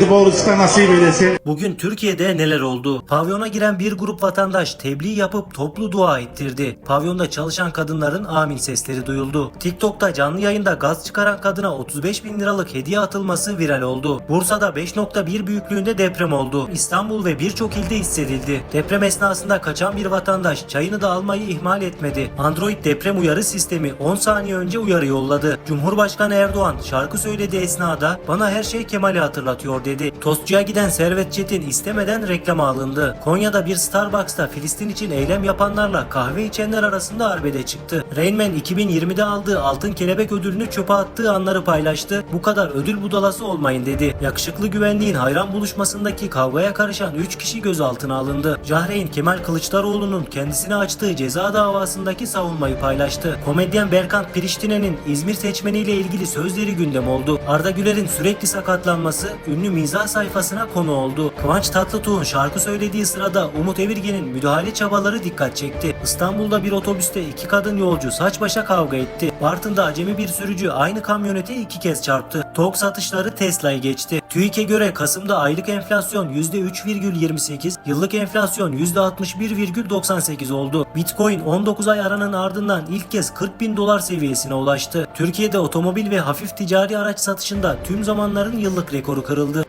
Doğrusu nasip eylesin. Bugün Türkiye'de neler oldu? Pavyona giren bir grup vatandaş tebliğ yapıp toplu dua ettirdi. Pavyonda çalışan kadınların amin sesleri duyuldu. TikTok'ta canlı yayında gaz çıkaran kadına 35 bin liralık hediye atılması viral oldu. Bursa'da 5.1 büyüklüğünde deprem oldu. İstanbul ve birçok ilde hissedildi. Deprem esnasında kaçan bir vatandaş çayını da almayı ihmal etmedi. Android deprem uyarı sistemi 10 saniye önce uyarı yolladı. Cumhurbaşkanı Erdoğan şarkı söylediği esnada bana her şey Kemal'i hatırlatıyor dedi. Tostçuya giden Servet Çetin istemeden reklama alındı. Konya'da bir Starbucks'ta Filistin için eylem yapanlarla kahve içenler arasında arbede çıktı. Rain Man 2020'de aldığı Altın Kelebek ödülünü çöpe attığı anları paylaştı. Bu kadar ödül budalası olmayın dedi. Yakışıklı güvenliğin hayran buluşmasındaki kavgaya karışan 3 kişi gözaltına alındı. Jahreyn Kemal Kılıçdaroğlu'nun kendisine açtığı ceza davasındaki savunmayı paylaştı. Komedyen Berkant Piriştine'nin İzmir seçmeniyle ilgili sözleri gündem oldu. Arda Güler'in sürekli sakatlanması ünlü mizah sayfasına konu oldu. Kıvanç Tatlıtuğ'un şarkı söylediği sırada Umut Evirgen'in müdahale çabaları dikkat çekti. İstanbul'da bir otobüste iki kadın yolcu saç başa kavga etti. Bartın'da acemi bir sürücü aynı kamyonete iki kez çarptı. TOG satışları Tesla'yı geçti. TÜİK'e göre Kasım'da aylık enflasyon %3,28, yıllık enflasyon %61,98 oldu. Bitcoin 19 ay aranın ardından ilk kez 40 bin dolar seviyesine ulaştı. Türkiye'de otomobil ve hafif ticari araç satışında tüm zamanların yıllık rekoru kırıldı.